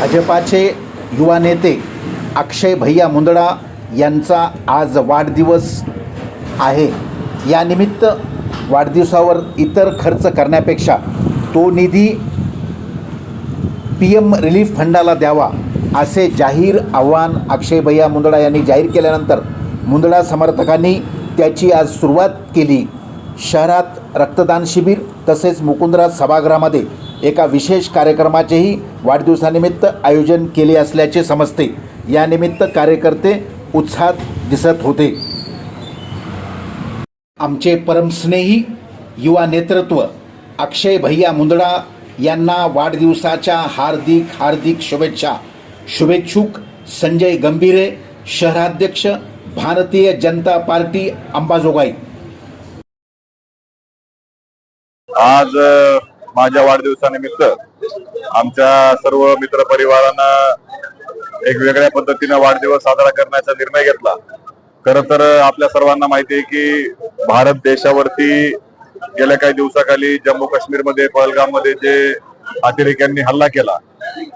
भाजपाचे युवा नेते अक्षय भैया मुंदडा यांचा आज वाढदिवस आहे. यानिमित्त वाढदिवसावर इतर खर्च करण्यापेक्षा तो निधी पी एम रिलीफ फंडाला द्यावा असे जाहीर आव्हान अक्षय भैया मुंदडा यांनी जाहीर केल्यानंतर मुंदडा समर्थकांनी त्याची आज सुरुवात केली. शहरात रक्तदान शिबिर तसेच मुकुंदराज सभागृहामध्ये एका विशेष कार्यक्रमाचेही वाढदिवसानिमित्त आयोजन केले असल्याचे समजते. यानिमित्त कार्यकर्ते उत्साहात दिसत होते. आमचे परमस्नेही युवा नेतृत्व अक्षय भैया मुंदडा यांना वाढदिवसाच्या हार्दिक हार्दिक शुभेच्छा. शुभेच्छुक संजय गंभीरे शहराध्यक्ष भारतीय जनता पार्टी अंबाजोगाई. आज माझ्या वाढदिवसानिमित्त आमच्या सर्व मित्र परिवारांना एक वेगळ्या पद्धतीने वाढदिवस साजरा करण्याचा निर्णय घेतला. खर तर आपल्या सर्वांना माहिती आहे की भारत देशावरती गेल्या काही दिवसाखाली जम्मू काश्मीरमध्ये पहलगाममध्ये जे अतिरेक्यांनी हल्ला केला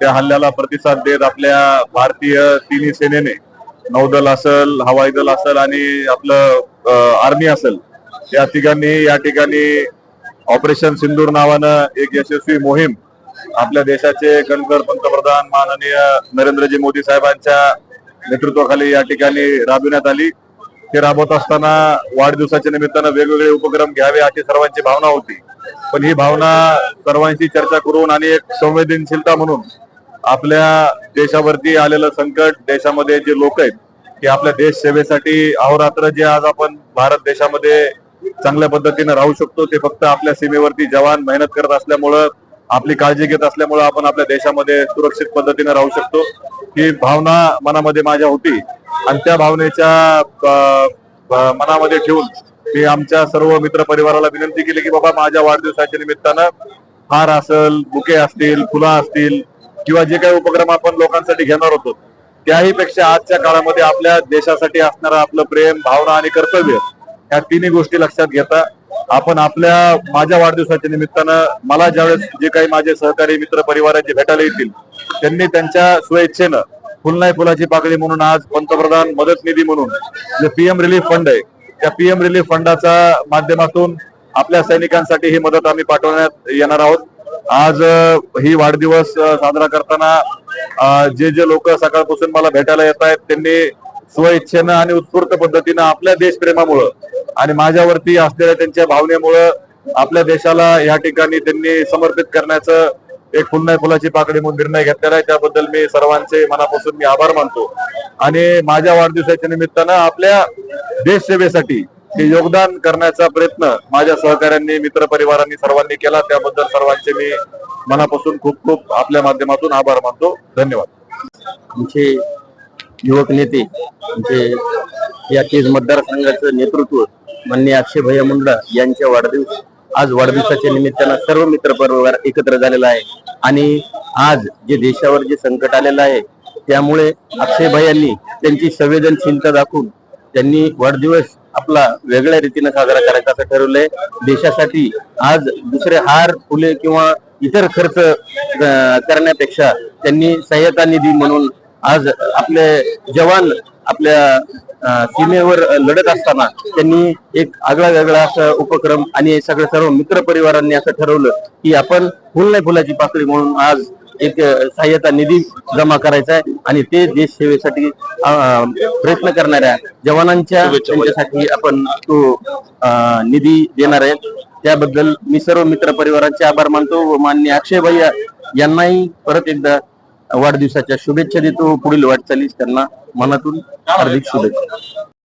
त्या हल्ल्याला प्रतिसाद देत आपल्या भारतीय तिन्ही सेनेने नौदल असेल हवाई दल असेल आणि आपलं आर्मी असेल या ठिकाणी या ठिकाणी ऑपरेशन सिंदूर नावानं एक यशस्वी मोहीम आपल्या देशाचे कणकर पंतप्रधान माननीय नरेंद्रजी मोदी साहेबांच्या नेतृत्वाखाली या ठिकाणी राबविण्यात आली. ते राबवत असताना वाढदिवसाच्या निमित्तानं वेगवेगळे उपक्रम घ्यावे अशी सर्वांची भावना होती. पण ही भावना सर्वांशी चर्चा करून आणि एक संवेदनशीलता म्हणून आपल्या देशावरती आलेलं संकट देशामध्ये जे लोक आहेत की आपल्या देश सेवेसाठी अहोरात्र जे आज आपण भारत देशामध्ये चांगल्या पद्धतीने राहू शकतो. ते फक्त आपल्या सीमेवरती जवान मेहनत करत असल्यामुळं आपली काळजी घेत असल्यामुळं आपण आपल्या देशामध्ये सुरक्षित पद्धतीने राहू शकतो. ही भावना मनामध्ये माझ्या होती. आणि त्या भावनेच्या मनामध्ये ठेवून मी आमच्या सर्व मित्र परिवाराला विनंती केली की बाबा माझ्या वाढदिवसाच्या निमित्तानं हार असेल बुके असतील फुलं असतील किंवा जे काही उपक्रम आपण लोकांसाठी घेणार होतो त्याही पेक्षा आजच्या काळामध्ये आपल्या देशासाठी असणारं आपलं प्रेम भावना आणि कर्तव्य ह्या तिन्ही गोष्टी लक्षात घेता आपण आपल्या माझ्या वाढदिवसाच्या निमित्तानं मला ज्यावेळेस जे काही माझे सहकारी मित्र परिवाराचे भेटायला येतील त्यांनी त्यांच्या स्वेच्छेनं फुल नाही फुलाची पाकळी म्हणून आज पंतप्रधान मदत निधी म्हणून जे पीएम रिलीफ फंड आहे त्या पीएम रिलीफ फंडाच्या माध्यमातून आपल्या सैनिकांसाठी ही मदत आम्ही पाठवण्यात येणार आहोत. आज ही वाढदिवस साजरा करताना जे जे लोक सकाळपासून मला भेटायला येत आहेत त्यांनी स्वइच्छेनं आणि उत्स्फूर्त पद्धतीनं आपल्या देशप्रेमामुळं आणि माझ्यावरती असलेल्या त्यांच्या भावनेमुळं आपल्या देशाला या ठिकाणी त्यांनी समर्पित करण्याचं एक पुन्हा फुलाची पाकडी म्हणून निर्णय घेतलेला आहे. त्याबद्दल मी सर्वांचे मनापासून मी आभार मानतो. आणि माझ्या वाढदिवसाच्या निमित्तानं आपल्या देशसेवेसाठी हे योगदान करण्याचा प्रयत्न माझ्या सहकाऱ्यांनी मित्र परिवारांनी सर्वांनी केला. त्याबद्दल सर्वांचे मी मनापासून खूप खूप आपल्या माध्यमातून आभार मानतो. धन्यवाद. आमचे युवक नेते आमचे या केज मतदारसंघाचं नेतृत्व माननीय अक्षय भैया मुंडा यांच्या वाढदिवस आज वाढदिवसाच्या निमित्तानं सर्व मित्र परिवार एकत्र झालेला आहे. आणि आज जे देशावर जे संकट आलेलं आहे त्यामुळे अक्षय भैयांनी त्यांची संवेदनशीलता दाखवून त्यांनी वाढदिवस आपला वेगळ्या रीतीने साजरा करायचा असं ठरवलंय. देशासाठी आज दुसरे हार फुले किंवा इतर खर्च करण्यापेक्षा त्यांनी सहाय्यता निधी म्हणून आज आपले जवान आपल्या सीमेवर लढत असताना त्यांनी एक आगळा वेगळा असं उपक्रम आणि सगळ्या सर्व मित्र परिवारांनी असं ठरवलं की आपण फुल नाही फुलाची पाकळी म्हणून आज एक सहाय्यता निधी जमा करायचा आहे आणि ते देश सेवेसाठी प्रयत्न करणाऱ्या जवानांच्या त्यांच्यासाठी आपण तो निधी देणार आहे. त्याबद्दल मी सर्व मित्र परिवारांचे आभार मानतो व माननीय अक्षय भैया यांनाही परत एकदा वाढदिवसाच्या शुभेच्छा देतो. पुढील वाटचालीस त्यांना मनातून हार्दिक शुभेच्छा.